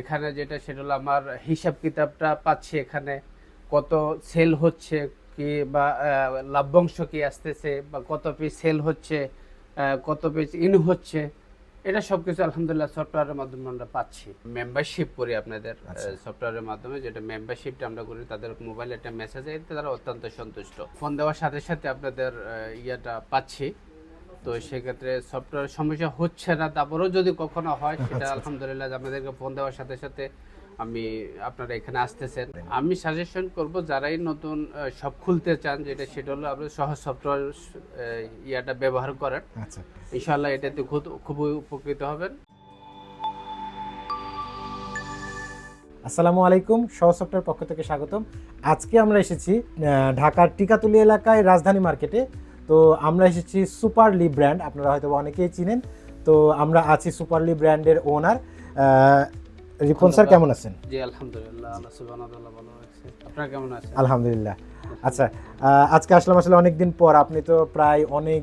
এখানে যেটা সেটা হলো আমার হিসাব কিতাবটা পাচ্ছি এখানে। কত সেল হচ্ছে কি বা লাভ্যাংশ কি আসতেছে বা কত পিস সেল হচ্ছে কত পিস ইন হচ্ছে এটা সব কিছু আলহামদুলিল্লাহ সফটওয়্যারের মাধ্যমে আমরা পাচ্ছি। মেম্বারশিপ করি আপনাদের আচ্ছা। সফটওয়্যারের মাধ্যমে যেটা মেম্বারশিপটা আমরা করি তাদের মোবাইলে একটা মেসেজ এতে তারা অত্যন্ত সন্তুষ্ট। ফোন দেওয়ার সাথে সাথে আপনাদের ইয়েটা পাচ্ছি। তো সেক্ষেত্রে সফটওয়্যার সমস্যা হচ্ছে না তারপরেও যদি কখনো হয় সেটা আচ্ছা, আচ্ছা। আলহামদুলিল্লাহ আমাদেরকে ফোন দেওয়ার সাথে সাথে আমি আপনারা এখানে আসতেছেন। আমি সাজেশন করব যারাই নতুন সব খুলতে চান যেটা সেটা হলো আপনি সহজ সফটওয়্যার ইয়াটা ব্যবহার করেন। আচ্ছা। ইনশাআল্লাহ এটাতে খুব খুবই উপকৃত হবেন। আসসালামু আলাইকুম সহ সফটওয়্যার পক্ষ থেকে স্বাগতম। আজকে আমরা এসেছি ঢাকার টিকাতুলি এলাকায় রাজধানী মার্কেটে তো আমরা এসেছি সুপারলি ব্র্যান্ড আপনারা হয়তো অনেকেই চিনেন। তো আমরা আছি সুপারলি ব্র্যান্ডের ওনার। রিপন স্যার কেমন আছেন? জি আলহামদুলিল্লাহ আল্লাহ সুবহানাহু ওয়া তাআলা ভালো আপনারা কেমন আছেন? আলহামদুলিল্লাহ। আচ্ছা আজকে আসলাম আসলে অনেকদিন পর। আপনি তো প্রায় অনেক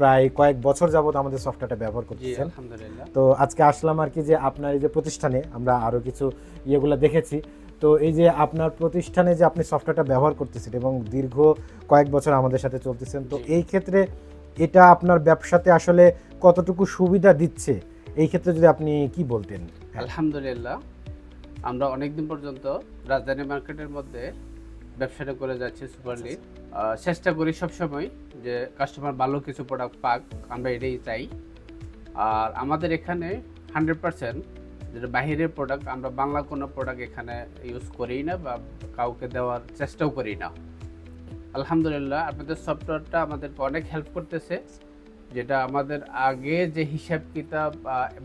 প্রায় কয়েক বছর যাবত আমাদের সফটওয়্যারটা ব্যবহার করতেছেন। আলহামদুলিল্লাহ। তো আজকে আসলাম আর কি যে আপনার এই যে প্রতিষ্ঠানে আমরা আরও কিছু ইয়েগুলো দেখেছি। তো এই যে আপনার প্রতিষ্ঠানে যে আপনি সফটওয়্যারটা ব্যবহার করতেছেন এবং দীর্ঘ কয়েক বছর আমাদের সাথে চলতেছেন তো এই ক্ষেত্রে এটা আপনার ব্যবসাতে আসলে কতটুকু সুবিধা দিচ্ছে? এই ক্ষেত্রে যদি আপনি কি বলতেন? আলহামদুলিল্লাহ আমরা অনেকদিন পর্যন্ত রাজধানী মার্কেটের মধ্যে ব্যবসাটা করে যাচ্ছি সুপারলি চেষ্টা করি সবসময় যে কাস্টমার ভালো কিছু প্রোডাক্ট পাক আমরা এটাই চাই। আর আমাদের এখানে হান্ড্রেড পার্সেন্ট যেটা বাহিরের প্রোডাক্ট আমরা বাংলা কোনো প্রোডাক্ট এখানে ইউজ করি না বা কাউকে দেওয়ার চেষ্টাও করি না। আলহামদুলিল্লাহ আপনাদের সফটওয়্যারটা আমাদেরকে অনেক হেল্প করতেছে। যেটা আমাদের আগে যে হিসাব কিতাব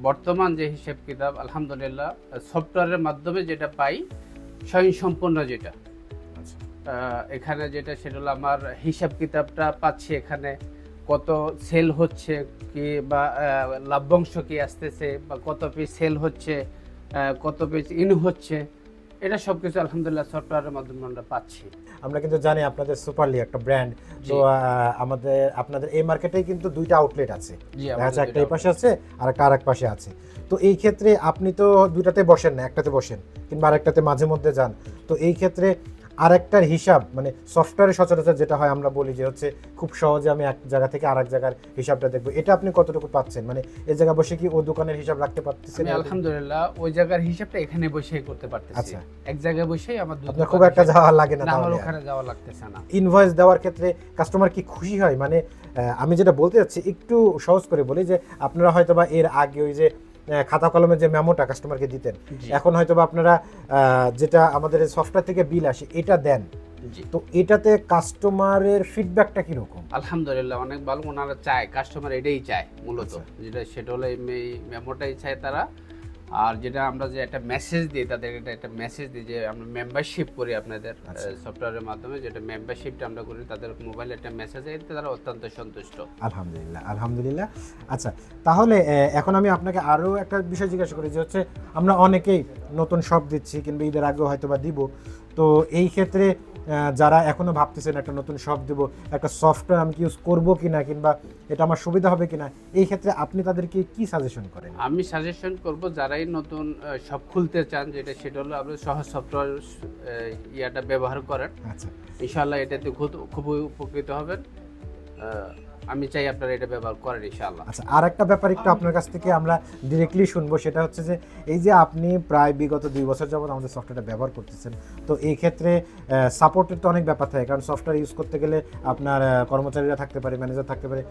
বর্তমান যে হিসাব কিতাব আলহামদুলিল্লাহ সফটওয়্যারের মাধ্যমে যেটা পাই স্বয়ংসম্পূর্ণ যেটা। আচ্ছা। এখানে যেটা সেটা হলো আমার হিসাব কিতাবটা পাচ্ছি এখানে। কত সেল হচ্ছে কি বা লাভ্যাংশ কি আসতেছে বা কত পিস সেল হচ্ছে কত পিস ইন হচ্ছে এটা সব কিছু আলহামদুলিল্লাহ সফটওয়্যারের মাধ্যমে আমরা পাচ্ছি। আমরা কিন্তু জানি আপনাদের সুপারলি একটা ব্র্যান্ড তো আমাদের আপনাদের এই মার্কেটেই কিন্তু দুইটা আউটলেট আছে। যাচ্ছে একটা এই পাশে আছে আর একটা আরেক পাশে আছে। তো এই ক্ষেত্রে আপনি তো দুইটাতে বসেন না একটাতে বসেন কিংবা আরেকটাতে মাঝে মধ্যে যান। তো এই ক্ষেত্রে আরেকটার হিসাব মানে সফটওয়্যারে সচরাচর যেটা হয় আমরা বলি যে হচ্ছে খুব সহজে আমি এক জায়গা থেকে আরেক জায়গার হিসাবটা দেখব। এটা আপনি কতটুকু পাচ্ছেন? মানে এই জায়গায় বসে কি ও দোকানের হিসাব রাখতে পারতেছেন? আলহামদুলিল্লাহ ওই জায়গার হিসাবটা এখানে বসেই করতে পারতেছি। আচ্ছা। এক জায়গায় বসেই আমার আপনার খুব একটা যাওয়া লাগে না আমার তাহলে ওখানে যাওয়া লাগতেছে না। ইনভয়েস দেওয়ার ক্ষেত্রে কাস্টমার কি খুশি হয়? মানে আমি যেটা বলতে যাচ্ছি একটু সহজ করে বলি যে আপনারা হয়তো বা এর আগে ওই যে খাতা কলমে যে মেমোটা কাস্টমারকে দিতেন। এখন হয়তো বা আপনারা যেটা আমাদের সফটওয়্যার থেকে বিল আসে এটা দেন। তো এটাতে কাস্টমারের ফিডব্যাকটা কীরকম? আলহামদুলিল্লাহ অনেক ভালো। ওনারা চায় কাস্টমার এটাই চায় মূলত। আচ্ছা। যেটা সেটা হলো এই মেমোটাই চায় তারা। আর যেটা আমরা যে একটা মেসেজ দিই তাদের একটা একটা মেসেজ দিই যে আমরা মেম্বারশিপ করি আপনাদের আচ্ছা। সফটওয়্যারের মাধ্যমে। যেটা মেম্বারশিপটা আমরা করি তাদের মোবাইলে একটা মেসেজ এতে তারা অত্যন্ত সন্তুষ্ট। আলহামদুলিল্লাহ আলহামদুলিল্লাহ। আচ্ছা তাহলে এখন আমি আপনাকে আরও একটা বিষয় জিজ্ঞাসা করি যে হচ্ছে আমরা অনেকেই নতুন শপ দিচ্ছি কিংবা ঈদের আগেও হয়তো বা দিব। তো এই ক্ষেত্রে যারা এখনও ভাবতেছেন একটা নতুন শপ দেবো একটা সফটওয়্যার আমি কি ইউজ করব কি না কিংবা এটা আমার সুবিধা হবে কি না এই ক্ষেত্রে আপনি তাদেরকে কি সাজেশন করেন? আমি সাজেশন করব যারাই নতুন শপ খুলতে চান যেটা সেটা হলো আপনি সহজ সফটওয়্যার ইয়াটা ব্যবহার করেন। আচ্ছা। ইনশাল্লাহ এটাতে খুব খুবই উপকৃত হবেন। আমি চাই আপনারা এটা ব্যবহার করেন ইনশাআল্লাহ। আচ্ছা আর একটা ব্যাপার একটু আপনার কাছ থেকে আমরা ডিরেক্টলি শুনব সেটা হচ্ছে যে এই যে আপনি প্রায় বিগত দুই বছর যাবত আমাদের সফটওয়্যারটা ব্যবহার করতেছেন তো এই ক্ষেত্রে সাপোর্টের তো অনেক ব্যাপার থাকে কারণ সফটওয়্যার ইউজ করতে গেলে আপনার কর্মচারীরা থাকতে পারে ম্যানেজার থাকতে পারে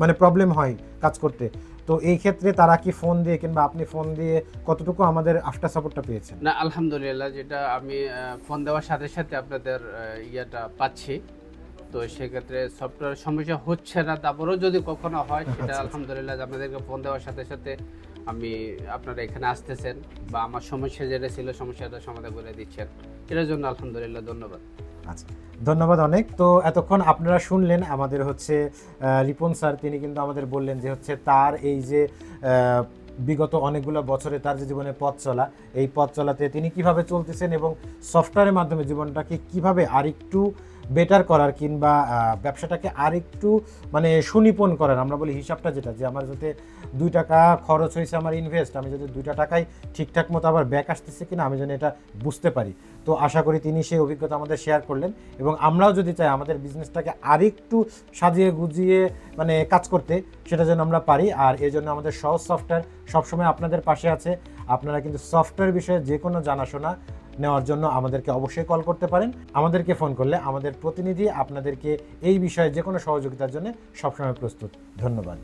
মানে প্রবলেম হয় কাজ করতে। তো এই ক্ষেত্রে তারা কি ফোন দিয়ে কিংবা আপনি ফোন দিয়ে কতটুকু আমাদের আফটার সাপোর্টটা পেয়েছেন? না আলহামদুলিল্লাহ যেটা আমি ফোন দেওয়ার সাথে সাথে আপনাদের ইয়েটা পাচ্ছি। তো সেক্ষেত্রে সফটওয়্যার সমস্যা হচ্ছে না তারপরেও যদি কখনো হয় সেটা আচ্ছা, আচ্ছা। আলহামদুলিল্লাহ আপনাদেরকে ফোন দেওয়ার সাথে সাথে আমি আপনারা এখানে আসতেছেন বা আমার সমস্যা যেটা ছিল সমস্যাটা সমাধান করে দিচ্ছেন। এটার জন্য আলহামদুলিল্লাহ ধন্যবাদ। আচ্ছা ধন্যবাদ অনেক। তো এতক্ষণ আপনারা শুনলেন আমাদের হচ্ছে রিপন স্যার তিনি কিন্তু আমাদের বললেন যে হচ্ছে তার এই যে বিগত অনেকগুলো বছরে তার যে জীবনের পথ চলা এই পথ চলাতে তিনি কীভাবে চলতেছেন এবং সফটওয়্যারের মাধ্যমে জীবনটাকে কীভাবে আরেকটু বেটার করার কিংবা ব্যবসাটাকে আর একটু মানে সুনিপুণ করার। আমরা বলি হিসাবটা যেটা, যে আমার যাতে দুই টাকা খরচ হয়েছে আমার ইনভেস্ট আমি যদি দুইটা টাকাই ঠিকঠাক মতো আবার ব্যাক আসতেছে কিনা, আমি যেন এটা বুঝতে পারি। তো আশা করি তিনি সেই অভিজ্ঞতা আমাদের শেয়ার করলেন এবং আমরাও যদি চাই আমাদের বিজনেসটাকে আরেকটু সাজিয়ে গুজিয়ে মানে কাজ করতে, সেটা যেন আমরা পারি। আর এই জন্য আমাদের সহজ সফটওয়্যার সবসময় আপনাদের পাশে আছে। আপনারা কিন্তু সফটওয়্যার বিষয়ে যে কোনো জানাশোনা নেওয়ার জন্য আমাদেরকে অবশ্যই কল করতে পারেন। আমাদেরকে ফোন করলে আমাদের প্রতিনিধি আপনাদেরকে এই বিষয়ে যে কোনো সহযোগিতার জন্য সবসময় প্রস্তুত। ধন্যবাদ।